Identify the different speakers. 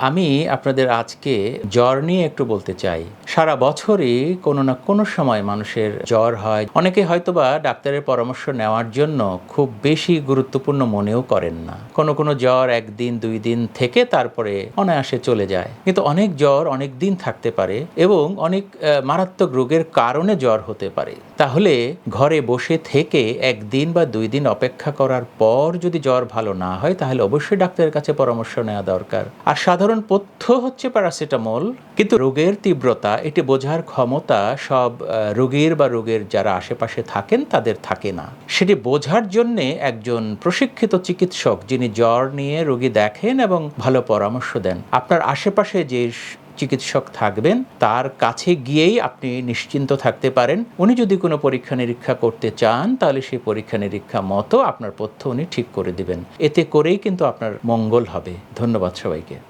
Speaker 1: আমি আপনাদের আজকে জ্বর নিয়ে একটু বলতে চাই। সারা বছরই কোনো না কোনো সময় মানুষের জ্বর হয়। অনেকে হয়তোবা ডাক্তারের পরামর্শ নেওয়ার জন্য খুব বেশি গুরুত্বপূর্ণ মনেও করেন না। কোনো কোনো জ্বর একদিন, দুই দিন থেকে তারপরে অনায়াসে চলে যায়। কিন্তু অনেক জ্বর অনেক দিন থাকতে পারে এবং অনেক মারাত্মক রোগের কারণে জ্বর হতে পারে। তাহলে ঘরে বসে থেকে একদিন বা দুই দিন অপেক্ষা করার পর যদি জ্বর ভালো না হয়, তাহলে অবশ্যই ডাক্তারের কাছে পরামর্শ নেওয়া দরকার। আর সাধারণ পথ্য হচ্ছে প্যারাসিটামল, কিন্তু রোগের তীব্রতা, এটি বোঝার ক্ষমতা সব রোগীর বা রোগের যারা আশেপাশে থাকেন তাদের থাকে না। সেটি বোঝার জন্যে একজন প্রশিক্ষিত চিকিৎসক যিনি জ্বর নিয়ে রোগী দেখেন এবং ভালো পরামর্শ দেন। আপনার আশেপাশে যে চিকিৎসক থাকবেন, তার কাছে গিয়েই আপনি নিশ্চিন্ত থাকতে পারেন। উনি যদি কোনো পরীক্ষা নিরীক্ষা করতে চান, তাহলে সেই পরীক্ষা নিরীক্ষা মতো আপনার পথ্য উনি ঠিক করে দিবেন। এতে করেই কিন্তু আপনার মঙ্গল হবে। ধন্যবাদ সবাইকে।